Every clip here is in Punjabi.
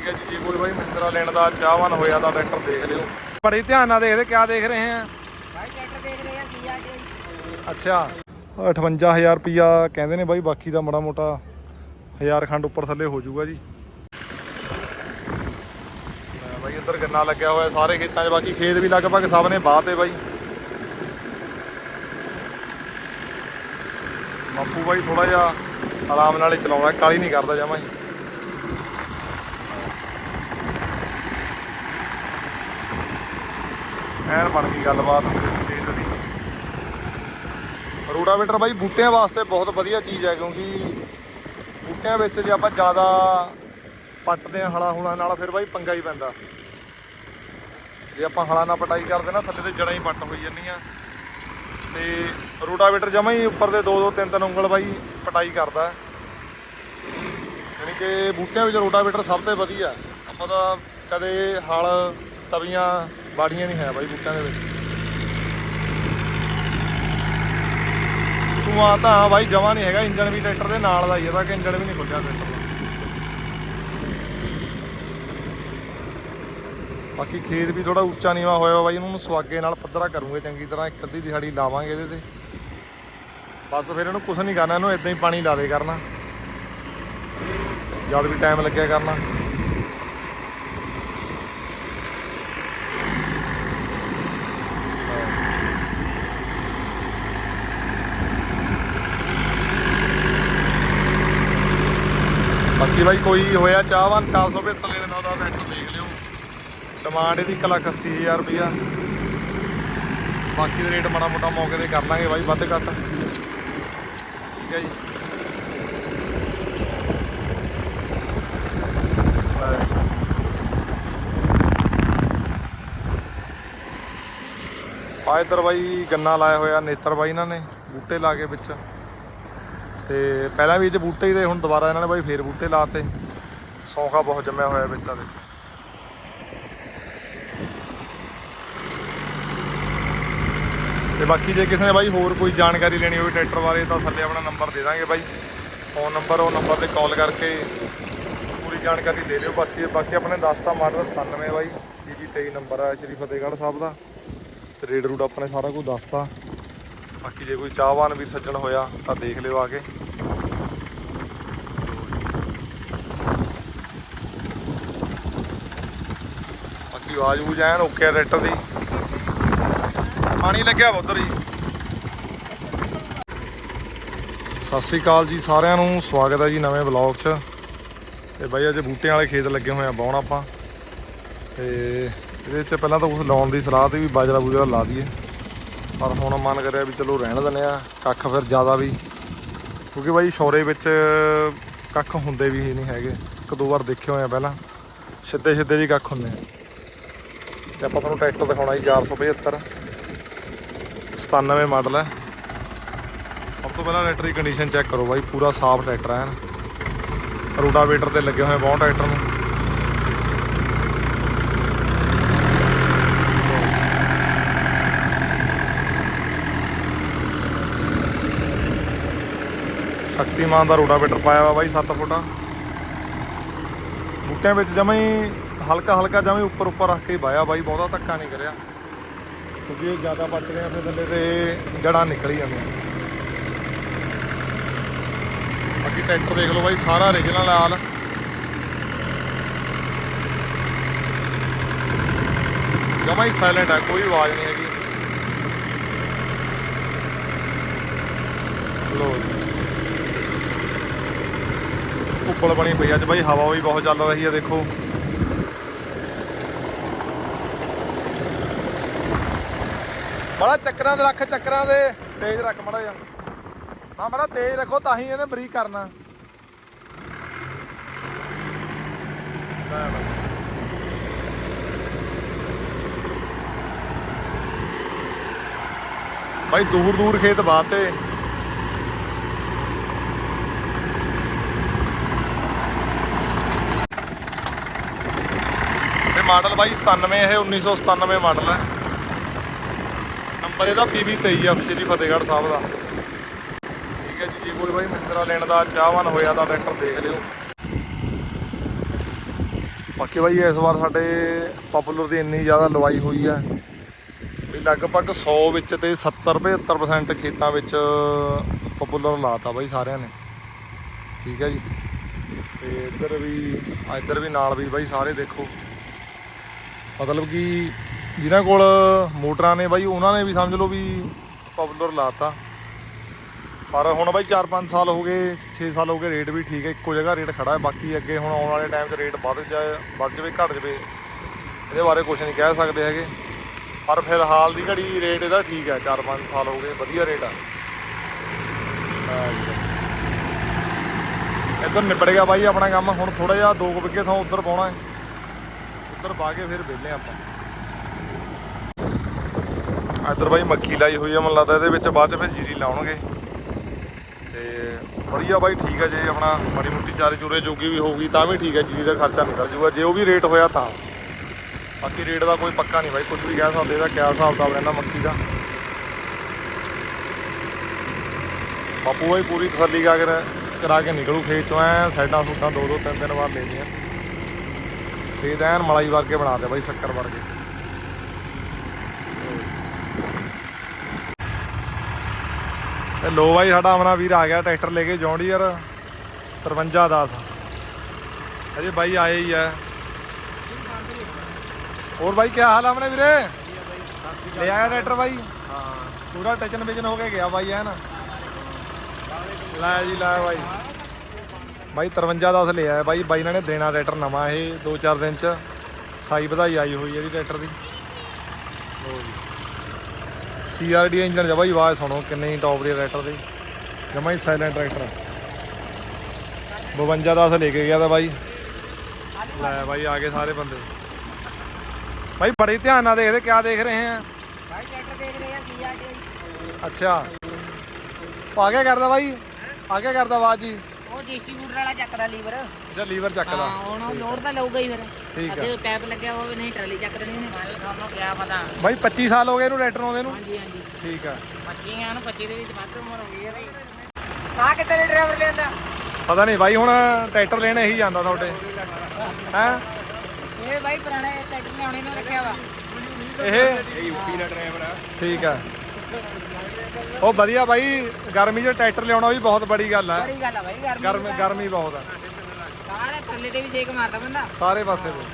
ਠੀਕ ਹੈ ਜੀ ਜੇ ਕੋਈ ਬਾਈ ਮਹਿੰਦਰਾ ਲੈਣ ਦਾ ਚਾਹਵਾਨ ਹੋਇਆ ਤਾਂ ਟਰੈਕਟਰ ਦੇਖ ਲਿਓ। ਬੜੀ ਧਿਆਨ ਨਾਲ ਦੇਖਦੇ ਕਿਆ ਦੇਖ ਰਹੇ ਆ ਭਾਈ ਟਰੈਕਟਰ ਦੇਖ ਰਹੇ ਆ ਕੀ ਆ ਜੀ ਅੱਛਾ। 58000 ਰੁਪਿਆ ਕਹਿੰਦੇ ਨੇ ਬਾਈ ਬਾਕੀ ਦਾ ਮੜਾ ਮੋਟਾ ਹਜ਼ਾਰ ਖੰਡ ਉੱਪਰ ਥੱਲੇ ਹੋ ਜਾਊਗਾ ਜੀ। ਬਾਈ ਇੱਧਰ ਗੰਨਾ ਲੱਗਿਆ ਹੋਇਆ ਸਾਰੇ ਖੇਤਾਂ 'ਚ ਬਾਕੀ ਖੇਤ ਵੀ ਲਗਭਗ ਸਭ ਨੇ ਬਾਹ ਤੇ ਬਾਈ। ਬਾਪੂ ਬਾਈ ਥੋੜਾ ਜਿਹਾ ਆਰਾਮ ਨਾਲ ਹੀ ਚਲਾਉਂਦਾ ਕਾਲੀ ਨਹੀਂ ਕਰਦਾ ਜਮਾਂ ਹੀ। ਐਨ ਬਣ ਗਈ ਗੱਲਬਾਤ ਖੇਤ ਦੀ। ਰੂਟਾਵੇਟਰ ਬਾਈ, ਬੂਟਿਆਂ ਵਾਸਤੇ ਬਹੁਤ ਵਧੀਆ ਚੀਜ਼ ਹੈ ਕਿਉਂਕਿ ਬੂਟਿਆਂ ਵਿੱਚ ਜੇ ਆਪਾਂ ਜ਼ਿਆਦਾ ਪੱਟਦੇ ਹਾਂ ਹਲਾ ਹੁਲਾ ਨਾਲ, ਫਿਰ ਬਾਈ ਪੰਗਾ ਹੀ ਪੈਂਦਾ। ਜੇ ਆਪਾਂ ਹਲਾ ਨਾਲ ਪਟਾਈ ਕਰਦੇ ਨਾ, ਥੱਲੇ ਤੇ ਜੜਾਂ ਹੀ ਪੱਟ ਹੋਈ ਜਾਂਦੀਆਂ। ਤੇ ਰੂਟਾਵੇਟਰ ਜਮਾ ਹੀ ਉੱਪਰ ਦੇ 2 2 3 3 ਉਂਗਲ ਬਾਈ ਪਟਾਈ ਕਰਦਾ। ਹੈ। ਯਾਨੀ ਕਿ ਬੂਟਿਆਂ ਵਿੱਚ ਰੂਟਾਵੇਟਰ ਸਭ ਤੋਂ ਵਧੀਆ। ਆਪਾਂ ਤਾਂ ਕਦੇ ਹਲ, ਤਵੀਆਂ ਬਾੜੀਆਂ ਨਹੀਂ ਹੈ ਬਾਈ ਬੂਟਿਆਂ ਦੇ ਵਿੱਚ। ਧੂਆਂ ਤਾਂ ਬਾਈ, ਜਮਾ ਨਹੀਂ ਹੈਗਾ ਇੰਜਨ ਵੀ ਟਰੈਕਟਰ ਦੇ ਨਾਲ ਦਾ ਹੀ ਇਹਦਾ ਕਿ ਇੰਜਨ ਵੀ ਨਹੀਂ ਖੁੱਲਿਆ ਟਰੈਕਟਰ ਦਾ। ਬਾਕੀ ਖੇਤ ਵੀ ਥੋੜਾ ਉੱਚਾ ਨੀਵਾ ਹੋਇਆ ਵਾ ਬਾਈ, ਇਹਨੂੰ ਸੁਆਗੇ ਨਾਲ ਪੱਧਰਾ ਕਰੂੰਗੇ, ਚੰਗੀ ਤਰ੍ਹਾਂ ਇੱਕ ਅੱਧੀ ਦਿਹਾੜੀ ਲਾਵਾਂਗੇ ਇਹਦੇ ਤੇ। ਬਸ ਫਿਰ ਇਹਨੂੰ ਕੁਛ ਨਹੀਂ ਕਰਨਾ, ਇਹਨੂੰ ਇਦਾਂ ਹੀ ਪਾਣੀ ਲਾ ਦੇ ਕਰਨਾ। ਜਦ ਵੀ ਟਾਈਮ ਲੱਗਿਆ ਕਰਨਾ। ਬਾਕੀ ਬਾਈ ਕੋਈ ਹੋਇਆ ਚਾਹਵਾਨ 475 ਦੇ ਨਾਲ ਉਹਦਾ ਟਰੈਕਟਰ ਦੇਖ ਲਿਓ। ਡਿਮਾਂਡ ਇਹਦੀ 180000 ਰੁਪਇਆ ਬਾਕੀ ਦਾ ਰੇਟ ਮਾੜਾ ਮੋਟਾ ਮੌਕੇ ਤੇ ਕਰ ਲਾਂਗੇ ਬਾਈ, ਵੱਧ ਘੱਟ। ਠੀਕ ਹੈ ਜੀ। ਲੈ। ਆ ਇੱਧਰ ਬਾਈ ਗੰਨਾ ਲਾਇਆ ਹੋਇਆ, ਨੇਤਰ ਬਾਈ ਇਹਨਾਂ ਨੇ, ਬੂਟੇ ਲਾ ਕੇ ਵਿੱਚ। ਤੇ ਪਹਿਲਾਂ ਵੀ ਇਹ 'ਚ ਬੂਟੇ ਹੀ ਤੇ ਹੁਣ ਦੁਬਾਰਾ ਇਹਨਾਂ ਨੇ ਬਾਈ ਫੇਰ ਬੂਟੇ ਲਾਤੇ। ਸੌਂਖਾ ਬਹੁਤ ਜੰਮਿਆ ਹੋਇਆ ਵਿੱਚ ਆ ਦੇ ਤੇ ਬਾਕੀ ਜੇ ਕਿਸੇ ਨੇ ਬਾਈ ਹੋਰ ਕੋਈ ਜਾਣਕਾਰੀ ਲੈਣੀ ਹੋਵੇ ਟਰੈਕਟਰ ਬਾਰੇ ਤਾਂ ਥੱਲੇ ਆਪਣਾ ਨੰਬਰ ਦੇ ਦਾਂਗੇ ਬਾਈ। ਫੋਨ ਨੰਬਰ, ਉਹ ਨੰਬਰ ਤੇ ਕਾਲ ਕਰਕੇ ਪੂਰੀ ਜਾਣਕਾਰੀ ਦੇ ਲਿਓ ਬਾਕੀ ਬਾਕੀ ਆਪਣੇ ਦੱਸਤਾ ਮਾਡਲ 97 ਬਾਈ ਜੀ 23 ਨੰਬਰ ਆ ਸ਼੍ਰੀ ਫਤਿਹਗੜ੍ਹ ਸਾਹਿਬ ਦਾ। ਤੇ ਰੇਡ ਰੂਟ ਆਪਣੇ ਸਾਰਾ ਕੁਝ ਦੱਸਤਾ। ਬਾਕੀ ਜੇ ਕੋਈ ਚਾਹਵਾਨ ਵੀਰ ਸੱਜਣ ਹੋਇਆ ਤਾਂ ਦੇਖ ਲਿਓ ਆ ਕੇ। ਬਾਕੀ ਆਵਾਜ਼ ਬੂਝ ਐਨ ਓਕੇ ਆ ਟਰੈਕਟਰ ਦੀ। ਪਾਣੀ ਲੱਗਿਆ ਵਾ ਜੀ। ਸਤਿ ਸ੍ਰੀ ਅਕਾਲ ਜੀ ਸਾਰਿਆਂ ਨੂੰ, ਸਵਾਗਤ ਹੈ ਜੀ ਨਵੇਂ ਵਲੌਗ 'ਚ। ਤੇ ਬਾਈ ਅੱਜ ਬੂਟਿਆਂ ਵਾਲੇ ਖੇਤ ਲੱਗੇ ਹੋਏ ਆ ਬਾਉਣ ਆਪਾਂ। ਤੇ ਇਹਦੇ 'ਚ ਪਹਿਲਾਂ ਤਾਂ ਉਸ ਲਾਉਣ ਦੀ ਸਲਾਹ ਤੇ ਵੀ ਬਾਜਰਾ ਬੂਜਰਾ ਲਾ ਦਈਏ। ਪਰ ਹੁਣ ਮਨ ਕਰਿਆ ਵੀ ਚਲੋ ਰਹਿਣ ਦਿੰਦੇ ਆ ਕੱਖ ਫਿਰ ਜ਼ਿਆਦਾ ਵੀ। ਕਿਉਂਕਿ ਬਾਈ ਸ਼ੌਰੇ ਵਿੱਚ ਕੱਖ ਹੁੰਦੇ ਵੀ ਨਹੀਂ ਹੈਗੇ। ਇੱਕ ਦੋ ਵਾਰ ਦੇਖੇ ਹੋਏ ਆ ਪਹਿਲਾਂ। ਸਿੱਧੇ ਸਿੱਧੇ ਵੀ ਕੱਖ ਹੁੰਦੇ ਆ। ਤੇ ਆਪਾਂ ਤੁਹਾਨੂੰ ਟਰੈਕਟਰ ਦਿਖਾਉਣਾ ਜੀ 475 97 ਮਾਡਲ ਹੈ। ਸਭ ਤੋਂ ਪਹਿਲਾਂ ਟਰੈਕਟਰ ਦੀ ਕੰਡੀਸ਼ਨ ਚੈੱਕ ਕਰੋ ਬਾਈ, ਪੂਰਾ ਸਾਫ਼ ਟਰੈਕਟਰ ਹੈ। ਰੋਟਾਵੇਟਰ ਤੇ ਲੱਗੇ ਹੋਏ ਬਹੁਤ ਟਰੈਕਟਰ ਨੂੰ। ਸ਼ਕਤੀਮਾਨ ਦਾ ਰੋਟਾਵੇਟਰ ਪਾਇਆ ਵਾ ਬਾਈ 7 ਫੁੱਟ। ਬੂਟਿਆਂ ਵਿੱਚ ਜਮਾਂ ਹੀ ਹਲਕਾ ਹਲਕਾ ਜਮਾਂ ਉੱਪਰ ਉੱਪਰ ਰੱਖ ਕੇ ਹੀ ਵਾਇਆ ਬਾਈ, ਬਹੁਤਾ ਧੱਕਾ ਨਹੀਂ ਕਰਿਆ। ਕਿਉਂਕਿ ਇਹ ਜ਼ਿਆਦਾ ਪੱਟ ਗਿਆ, ਫਿਰ ਥੱਲੇ ਤੇ ਜੜਾਂ ਨਿਕਲ ਹੀ ਜਾਂਦੀਆਂ। ਬਾਕੀ ਟਰੈਕਟਰ ਦੇਖ ਲਓ ਬਾਈ, ਸਾਰਾ origignal ਲਾਲ ਜਮਾਂ ਹੀ ਸਾਇਲੈਂਟ ਹੈ ਕੋਈ ਆਵਾਜ਼ ਨਹੀਂ ਹੈਗੀ। ਲੋ ਉੱਪਲ ਬਣੀ ਪਈ ਅੱਜ ਬਾਈ ਹਵਾ ਵੀ ਬਹੁਤ ਚੱਲ ਰਹੀ ਹੈ ਦੇਖੋ। ਬੜਾ ਚੱਕਰਾਂ ਦੇ ਰੱਖ, ਚੱਕਰਾਂ ਦੇ। ਤੇਜ਼ ਰੱਖ ਮੜਾ ਜਾ ਹਾਂ ਮੜਾ ਤੇਜ਼ ਰੱਖੋ, ਤਾਂ ਹੀ ਇਹਨੇ ਬਰੀਕ ਕਰਨਾ। ਲੈ ਬਾਈ ਦੂਰ ਦੂਰ ਖੇਤ ਬਾਤੇ ਮਾਡਲ ਬਾਈ 97 ਇਹ 1997 ਮਾਡਲ ਹੈ। ਨੰਬਰ ਇਹਦਾ PB23 ਆ, ਸ਼੍ਰੀ ਫਤਿਹਗੜ੍ਹ ਸਾਹਿਬ ਦਾ। ਠੀਕ ਹੈ ਜੀ, ਜੇ ਕੋਈ ਬਾਈ ਮਹਿੰਦਰਾ ਲੈਣ ਦਾ ਚਾਹਵਾਨ ਹੋਇਆ ਤਾਂ ਟਰੈਕਟਰ ਦੇਖ ਲਿਓ। ਬਾਕੀ ਬਾਈ, ਇਸ ਵਾਰ ਸਾਡੇ ਪਪੂਲਰ ਦੀ ਇੰਨੀ ਜ਼ਿਆਦਾ ਲਵਾਈ ਹੋਈ ਹੈ ਵੀ ਲਗਭਗ 100 ਵਿੱਚ ਤੇ 70 75% ਖੇਤਾਂ ਵਿੱਚ ਪਪੂਲਰ ਲਾਤਾ ਬਾਈ ਸਾਰਿਆਂ ਨੇ। ਠੀਕ ਹੈ ਜੀ। ਤੇ ਇੱਧਰ ਵੀ ਇੱਧਰ ਵੀ ਨਾਲ ਵੀ ਬਾਈ ਸਾਰੇ ਦੇਖੋ। ਮਤਲਬ ਕਿ ਜਿਨ੍ਹਾਂ ਕੋਲ ਮੋਟਰਾਂ ਨੇ ਬਾਈ, ਉਹਨਾਂ ਨੇ ਵੀ ਸਮਝ ਲਓ ਵੀ ਪਪੂਲਰ ਲਾਤਾ। ਪਰ ਹੁਣ ਬਾਈ 4-5 ਸਾਲ ਹੋ ਗਏ 6 ਸਾਲ ਹੋ ਗਏ, ਰੇਟ ਵੀ ਠੀਕ ਹੈ, ਇੱਕੋ ਜਗ੍ਹਾ ਰੇਟ ਖੜਾ ਹੈ। ਬਾਕੀ ਅੱਗੇ ਹੁਣ ਆਉਣ ਵਾਲੇ ਟਾਈਮ 'ਚ ਰੇਟ ਵੱਧ ਜਾਏ, ਵੱਧ ਜਾਵੇ, ਘਟ ਜਾਵੇ, ਇਹਦੇ ਬਾਰੇ ਕੁਝ ਨਹੀਂ ਕਹਿ ਸਕਦੇ ਹੈਗੇ। ਪਰ ਫਿਲਹਾਲ ਦੀ ਘੜੀ ਰੇਟ ਇਹਦਾ ਠੀਕ ਹੈ 4-5 ਸਾਲ ਹੋ ਗਏ, ਵਧੀਆ ਰੇਟ ਆ। ਇੱਧਰ ਨਿਬੜ ਗਿਆ ਬਾਈ ਆਪਣਾ ਕੰਮ, ਹੁਣ ਥੋੜਾ ਜਿਹਾ ਦੋ ਕੁ ਵਿੱਗੇ ਥਾਂ ਉੱਧਰ ਪਾਉਣਾ ਹੈ। ਉੱਧਰ ਪਾ ਕੇ ਫਿਰ ਵਿਹਲੇ ਆਪਾਂ। ਇੱਧਰ ਬਾਈ ਮੱਕੀ ਲਾਈ ਹੋਈ ਆ, ਮੈਨੂੰ ਲੱਗਦਾ ਇਹਦੇ ਵਿੱਚ ਬਾਅਦ ਚ ਫਿਰ ਜੀਰੀ ਲਾਉਣਗੇ। ਤੇ ਵਧੀਆ ਬਾਈ, ਠੀਕ ਹੈ ਜੇ ਆਪਣਾ ਮਾੜੀ ਮੁੱਟੀ ਚਾਰੇ ਚੂਰੇ ਜੋਗੀ ਵੀ ਹੋਊਗੀ, ਤਾਂ ਵੀ ਠੀਕ ਹੈ ਜੀਰੀ ਦਾ ਖਰਚਾ ਨਿਕਲ ਜੂਗਾ। ਜੇ ਉਹ ਵੀ ਰੇਟ ਹੋਇਆ ਤਾਂ। ਬਾਕੀ ਰੇਟ ਦਾ ਕੋਈ ਪੱਕਾ ਨਹੀਂ ਬਾਈ ਕੁਝ ਵੀ ਕਹਿ ਸਕਦੇ ਇਹਦਾ ਕਿਆ ਹਿਸਾਬ ਦਾ ਰਹਿੰਦਾ ਮੱਕੀ ਦਾ। ਬਾਪੂ ਬਾਈ ਪੂਰੀ ਤਸੱਲੀ ਕਰਾ ਕੇ ਨਿਕਲੂ ਖੇਤ ਤੋਂ ਐ ਸਾਈਡਾਂ ਸੂਟਾਂ ਦੋ ਦੋ ਤਿੰਨ ਤਿੰਨ ਵਾਰ ਲੈਣੀਆਂ। ਖੇਤ ਐਨ ਮਲਾਈ ਵਰਗੇ ਬਣਾ ਦੇ ਬਾਈ, ਸ਼ੱਕਰ ਵਰਗੇ। ਤੇ ਲੋ ਬਾਈ, ਸਾਡਾ ਅਮਨਾ ਵੀਰ ਆ ਗਿਆ, ਟਰੈਕਟਰ ਲੈ ਕੇ ਜੌਂਡੀਅਰ 5310 ਅਜੇ ਬਾਈ ਆਏ ਹੀ ਆ। ਹੋਰ ਬਾਈ ਕੀ ਹਾਲ ਆ ਆਪਣੇ ਵੀਰੇ? ਲੈ ਆਇਆ ਟਰੈਕਟਰ ਬਾਈ? ਹਾਂ ਪੂਰਾ ਟਚਨ ਵਿਜਨ ਹੋ ਕੇ ਗਿਆ ਬਾਈ ਐਨ। ਲੈ ਜੀ, ਲੈ ਬਾਈ। ਬਾਈ 5310 ਲੈ ਆਇਆ ਬਾਈ ਬਾਈ ਇਹਨਾਂ ਨੇ ਦੇਣਾ ਟਰੈਕਟਰ ਨਵਾਂ ਇਹ 2-4 ਦਿਨ ਚ। ਸਾਈ ਵਧਾਈ ਆਈ ਹੋਈ ਹੈ ਜੀ ਟਰੈਕਟਰ ਦੀ। ਲੋ ਜੀ। ਸੀਆਰਡੀ ਇੰਜਨ ਜਬਾ ਹੀ ਆਵਾਜ਼ ਸੁਣੋ ਕਿੰਨੇ ਟੌਪ ਦੇ ਟਰੈਕਟਰ ਦੀ। ਜਮਾ ਹੀ ਸਾਇਲੈਂਟ ਟਰੈਕਟਰ 52 10 ਲੈ ਕੇ ਗਿਆ ਤਾਂ ਬਾਈ। ਲੈ ਬਾਈ ਆ ਗਏ ਸਾਰੇ ਬੰਦੇ। ਬਾਈ ਬੜੇ ਧਿਆਨ ਨਾਲ ਦੇਖਦੇ ਕਿਆ ਦੇਖ ਰਹੇ ਆ। ਭਾਈ ਟਰੈਕਟਰ ਦੇਖ ਰਹੇ ਆ ਕੀ ਆ ਕੇ ਅੱਛਾ। ਆ ਗਿਆ ਕਰਦਾ ਬਾਈ। ਆ ਗਿਆ ਕਰਦਾ ਆਵਾਜ਼ ਜੀ। ਡਿਸਟ੍ਰੀਬਿਊਟਰ ਵਾਲਾ ਚੱਕਦਾ ਲੀਵਰ। ਅੱਛਾ ਲੀਵਰ ਚੱਕਦਾ। ਹਾਂ ਹੁਣ ਉਹ ਲੋਡ ਤਾਂ ਲਊਗਾ ਹੀ ਫਿਰ। ਠੀਕ ਆ। ਅੱਗੇ ਪੈਪ ਲੱਗਿਆ ਹੋਵੇ ਨਹੀਂ ਟਰਾਲੀ ਚੱਕ ਦੇਣੀ ਉਹਨੇ। ਤੁਹਾਨੂੰ ਕਿਆ ਪਤਾ। ਬਾਈ 25 ਸਾਲ ਹੋ ਗਏ ਇਹਨੂੰ ਟਰੈਕਟਰ ਆਉਂਦੇ ਨੂੰ? ਹਾਂਜੀ ਹਾਂਜੀ। ਠੀਕ ਆ। ਮੱਕੀਆਂ ਨੂੰ 25 ਦੇ ਵਿੱਚ ਵੱਧ ਉਮਰ ਹੋ ਗਈ ਹੈ ਬਈ। ਆ ਕਿੱਥੇ ਡਰਾਈਵਰ ਲਿਆਂਦਾ? ਪਤਾ ਨਹੀਂ ਬਾਈ ਹੁਣ ਟਰੈਕਟਰ ਲੈਣ ਇਹੀ ਜਾਂਦਾ ਤੁਹਾਡੇ। ਹੈ? ਇਹ ਬਾਈ ਪੁਰਾਣੇ ਟਰੈਕਟਰ ਲਿਆਉਣੇ ਨੂੰ ਰੱਖਿਆ ਵਾ। ਇਹ? ਯੂਪੀ ਦਾ ਡਰਾਈਵਰ ਆ। ਠੀਕ ਆ। ਉਹ ਵਧੀਆ ਬਾਈ ਗਰਮੀ 'ਚ ਟਰੈਕਟਰ ਲਿਆਉਣਾ ਵੀ ਬਹੁਤ ਬੜੀ ਗੱਲ ਬੜੀ ਗੱਲ ਆ ਬਾਈ ਗਰਮੀ ਗਰਮ ਗਰਮੀ ਬਹੁਤ ਆ। ਸਾਰੇ ਥੱਲੇ ਤੇ ਵੀ ਦੇਖ ਮਾਰਦਾ ਬੰਦਾ। ਸਾਰੇ ਪਾਸੇ ਤੇ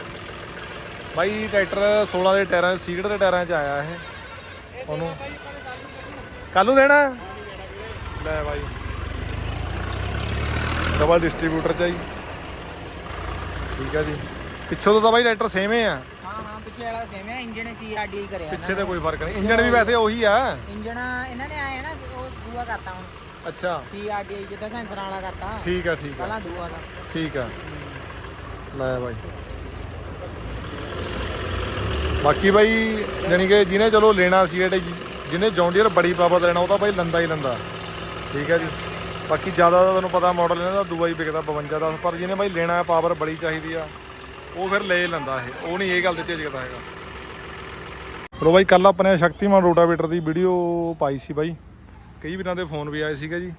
ਬਾਈ ਟਰੈਕਟਰ 16 ਦੇ ਟਾਇਰਾਂ 'ਚ ਸੀਟ ਦੇ ਟਾਇਰਾਂ 'ਚ ਆਇਆ ਇਹ। ਉਹਨੂੰ ਕੱਲ ਨੂੰ ਦੇਣਾ? ਲੈ ਬਾਈ। ਡਬਲ ਡਿਸਟ੍ਰੀਬਿਊਟਰ ਚ ਆ ਜੀ। ਠੀਕ ਆ ਜੀ। ਪਿੱਛੋਂ ਤੋਂ ਤਾਂ ਬਾਈ ਟਰੈਕਟਰ ਸੇਮ ਹੀ ਆ। ਹਾਂ ਹਾਂ ਪਿੱਛੇ ਵਾਲਾ ਸੇਮ ਹੈ ਇੰਜਨ ਸੀਆਰਡੀ ਕਰਿਆ ਪਿੱਛੇ ਤੇ ਕੋਈ ਫ਼ਰਕ ਨਹੀਂ। ਇੰਜਨ ਵੀ ਵੈਸੇ ਉਹੀ ਆ। ਇੰਜਨ ਇਹਨਾਂ ਨੇ ਆਏ ਨਾ ਉਹ ਦੂਆ ਕਰਤਾ ਹੁਣ। ਅੱਛਾ। ਸੀਆਰਡੀ ਜਿੱਦਾਂ ਸੈਂਸਰ ਵਾਲਾ ਕਰਤਾ। ਠੀਕ ਆ ਠੀਕ ਆ। ਪਹਿਲਾਂ ਦੂਆ ਦਾ। ਠੀਕ ਆ। ਲੈ ਬਾਈ। ਬਾਕੀ ਬਾਈ ਜਾਣੀ ਕਿ ਜਿਹਨੇ ਚਲੋ ਲੈਣਾ ਸੀ ਜਿਹੜੇ ਜਿਹਨੇ ਜੌਂਡੀਅਰ ਬੜੀ ਪਾਵਰ ਲੈਣਾ ਉਹ ਤਾਂ ਬਾਈ ਲੰਦਾ ਹੀ ਲੰਦਾ। ਠੀਕ ਹੈ ਜੀ। ਬਾਕੀ ਜ਼ਿਆਦਾ ਤਾਂ ਤੁਹਾਨੂੰ ਪਤਾ ਮਾਡਲ ਇਹਨਾਂ ਦਾ ਦੂਆ ਹੀ ਵਿਕਦਾ 52 ਦਾ ਪਰ ਜਿਹਨੇ ਬਾਈ ਲੈਣਾ ਪਾਵਰ ਬੜੀ ਚਾਹੀਦੀ ਆ। ਉਹ ਫਿਰ ਲੈ ਲੈਂਦਾ ਇਹ। ਉਹ ਨਹੀਂ ਇਹ ਗੱਲ ਤੇ ਝਿਜਕਦਾ ਹੈਗਾ। ਚਲੋ ਬਾਈ ਕੱਲ ਆਪਣੇ ਸ਼ਕਤੀਮਾਨ ਰੋਟਾਵੇਟਰ ਦੀ ਵੀਡੀਓ ਪਾਈ ਸੀ ਬਾਈ। ਕਈ ਵੀਰਾਂ ਦੇ ਫੋਨ ਵੀ ਆਏ ਸੀਗੇ ਜੀ।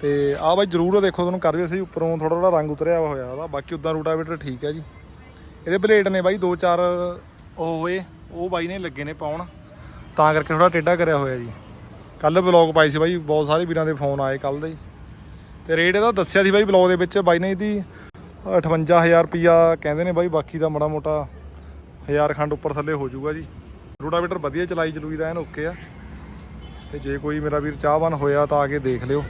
ਤੇ ਆ ਬਾਈ, ਜਰੂਰ ਦੇਖੋ ਤੁਹਾਨੂੰ ਕਰ ਵੀ ਸੀ ਉੱਪਰੋਂ ਥੋੜਾ ਥੋੜਾ ਰੰਗ ਉਤਰਿਆ ਹੋਇਆ ਉਹਦਾ। ਬਾਕੀ ਉਦਾਂ ਰੋਟਾਵੇਟਰ ਠੀਕ ਹੈ ਜੀ। ਇਹਦੇ ਬਲੇਡ ਨੇ ਬਾਈ, ਦੋ ਚਾਰ ਉਹ ਹੋਏ, ਉਹ ਬਾਈ ਨੇ ਲੱਗੇ ਨੇ ਪਾਉਣ। ਤਾਂ ਕਰਕੇ ਥੋੜਾ ਟੇਢਾ ਕਰਿਆ ਹੋਇਆ ਜੀ। ਕੱਲ ਬਲੌਗ ਪਾਈ ਸੀ ਬਾਈ, ਬਹੁਤ ਸਾਰੇ ਵੀਰਾਂ ਦੇ ਫੋਨ ਆਏ ਕੱਲ ਦੇ ਹੀ। ਤੇ ਰੇਟ ਇਹਦਾ ਦੱਸਿਆ ਸੀ ਬਾਈ ਬਲੌਗ ਦੇ ਵਿੱਚ। ਬਾਈ ਨੇ ਇਹਦੀ 58000 ਰੁਪਿਆ ਕਹਿੰਦੇ ਨੇ ਬਾਈ, ਬਾਕੀ ਦਾ ਮੜਾ ਮੋਟਾ ਹਜ਼ਾਰ ਖੰਡ ਉੱਪਰ ਥੱਲੇ ਹੋ ਜਾਊਗਾ ਜੀ। ਰੂਟਾਵੇਟਰ ਵਧੀਆ ਚਲਾਈ ਚਲੂਈ ਦਾ ਐਨ ਓਕੇ ਆ। ਤੇ ਜੇ ਕੋਈ ਮੇਰਾ ਵੀਰ ਚਾਹਵਾਨ ਹੋਇਆ ਤਾਂ ਆ ਕੇ ਦੇਖ ਲਿਓ।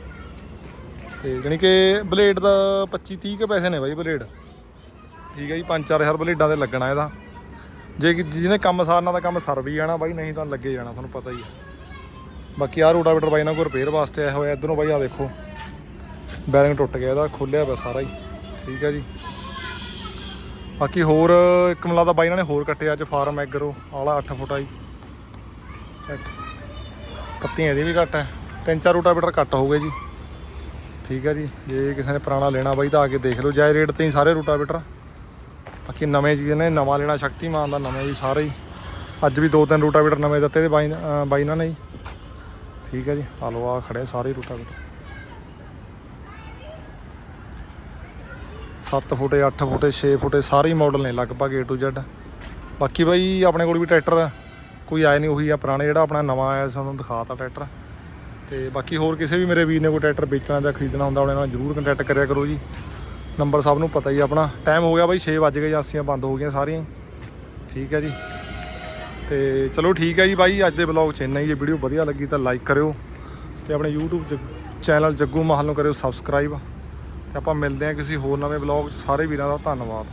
ਤੇ ਜਾਣੀ ਕਿ ਬਲੇਡ ਦਾ 25 30 ਕੇ ਪੈਸੇ ਨੇ ਬਾਈ ਬਲੇਡ। ਠੀਕ ਹੈ ਜੀ 5-4000 ਬਲੇਡਾਂ ਤੇ ਲੱਗਣਾ ਇਹਦਾ। ਜੇ ਜਿਹਨੇ ਕੰਮ ਸਾਰਨਾ ਤਾਂ ਕੰਮ ਸਰ ਵੀ ਜਾਣਾ ਬਾਈ, ਨਹੀਂ ਤਾਂ ਲੱਗੇ ਜਾਣਾ, ਤੁਹਾਨੂੰ ਪਤਾ ਹੀ ਹੈ ਬਾਕੀ ਆਹ ਰੋਟਾਵੇਟਰ ਬਾਈ ਨਾਲ ਕੋਈ ਰਿਪੇਅਰ ਵਾਸਤੇ ਆਇਆ ਹੋਇਆ, ਇਧਰੋਂ ਬਾਈ ਆ ਦੇਖੋ। ਬੈਰਿੰਗ ਟੁੱਟ ਗਿਆ ਇਹਦਾ, ਖੋਲਿਆ ਪਿਆ ਸਾਰਾ ਹੀ। ਠੀਕ ਹੈ ਜੀ। ਬਾਕੀ ਹੋਰ, ਇੱਕ ਮਲਾ ਦਾ ਬਾਈ ਨਾਲ ਨੇ ਹੋਰ ਕੱਟਿਆ ਅੱਜ ਫਾਰਮ ਐਗਰੋ ਆਲਾ 8 ਫੁੱਟ ਆਈ ਪੱਤੀਆਂ ਇਹਦੀ ਵੀ ਘੱਟ ਹੈ। ਤਿੰਨ ਚਾਰ ਰੋਟਾਵੇਟਰ ਘੱਟ ਹੋ ਗਏ ਜੀ। ਠੀਕ ਹੈ ਜੀ, ਜੇ ਕਿਸੇ ਨੇ ਪੁਰਾਣਾ ਲੈਣਾ ਬਾਈ ਤਾਂ ਆ ਕੇ ਦੇਖ ਲਓ। ਜਾਇ ਰੇਟ ਤੇ ਹੀ ਸਾਰੇ ਰੂਟਾਵੇਟਰ। ਬਾਕੀ ਨਵੇਂ ਜੀ ਨੇ ਨਵਾਂ ਲੈਣਾ ਸ਼ਕਤੀਮਾਨ ਦਾ, ਨਵੇਂ ਜੀ ਸਾਰੇ ਹੀ। ਅੱਜ ਵੀ ਦੋ ਤਿੰਨ ਰੂਟਾਵੇਟਰ ਨਵੇਂ ਦਿੱਤੇ ਤੇ ਬਾਈ ਬਾਈ ਨਾਲ ਨੇ ਜੀ। ਠੀਕ ਹੈ ਜੀ ਆ ਲਓ ਆ ਖੜੇ ਸਾਰੇ ਰੂਟਾਵੇਟਰ। 7 ਫੁੱਟੇ 8 ਫੁੱਟੇ 6 ਫੁੱਟੇ, ਸਾਰੇ ਹੀ ਮਾਡਲ ਨੇ ਲਗਭਗ A to Z ਬਾਕੀ ਬਾਈ, ਆਪਣੇ ਕੋਲ ਵੀ ਟਰੈਕਟਰ ਕੋਈ ਆਇਆ ਨਹੀਂ, ਉਹੀ ਆ ਪੁਰਾਣੇ ਜਿਹੜਾ ਆਪਣਾ ਨਵਾਂ ਆਇਆ ਸਾਨੂੰ ਦਿਖਾਤਾ ਟਰੈਕਟਰ ਤੇ ਬਾਕੀ ਹੋਰ ਕਿਸੇ ਵੀ ਮੇਰੇ ਵੀਰ ਨੇ ਕੋਈ ਟਰੈਕਟਰ ਵੇਚਣਾ ਜਾਂ ਖਰੀਦਣਾ ਹੁੰਦਾ, ਉਹਨਾਂ ਨਾਲ ਜਰੂਰ ਕੰਟੈਕਟ ਕਰਿਆ ਕਰੋ ਜੀ। ਨੰਬਰ ਸਭ ਨੂੰ ਪਤਾ ਹੀ ਆ ਆਪਣਾ। ਟਾਈਮ ਹੋ ਗਿਆ ਬਾਈ 6 ਵਜ ਗਏ ਏਜੰਸੀਆਂ ਬੰਦ ਹੋ ਗਈਆਂ ਸਾਰੀਆਂ। ਠੀਕ ਹੈ ਜੀ। ਤੇ ਚਲੋ ਠੀਕ ਹੈ ਜੀ ਬਾਈ, ਅੱਜ ਦੇ ਵਲੌਗ 'ਚ ਇੰਨਾ ਹੀ। ਜੇ ਵੀਡੀਓ ਵਧੀਆ ਲੱਗੀ ਤਾਂ ਲਾਈਕ ਕਰਿਓ। ਤੇ ਆਪਣੇ YouTube ਜ- ਚੈਨਲ ਜੱਗੂ ਮਾਹਲ ਨੂੰ ਕਰਿਓ ਸਬਸਕ੍ਰਾਈਬ ਤੇ ਆਪਾਂ ਮਿਲਦੇ ਹਾਂ ਕਿਸੇ ਹੋਰ ਨਵੇਂ ਵਲੌਗ 'ਚ। ਸਾਰੇ ਵੀਰਾਂ ਦਾ ਧੰਨਵਾਦ।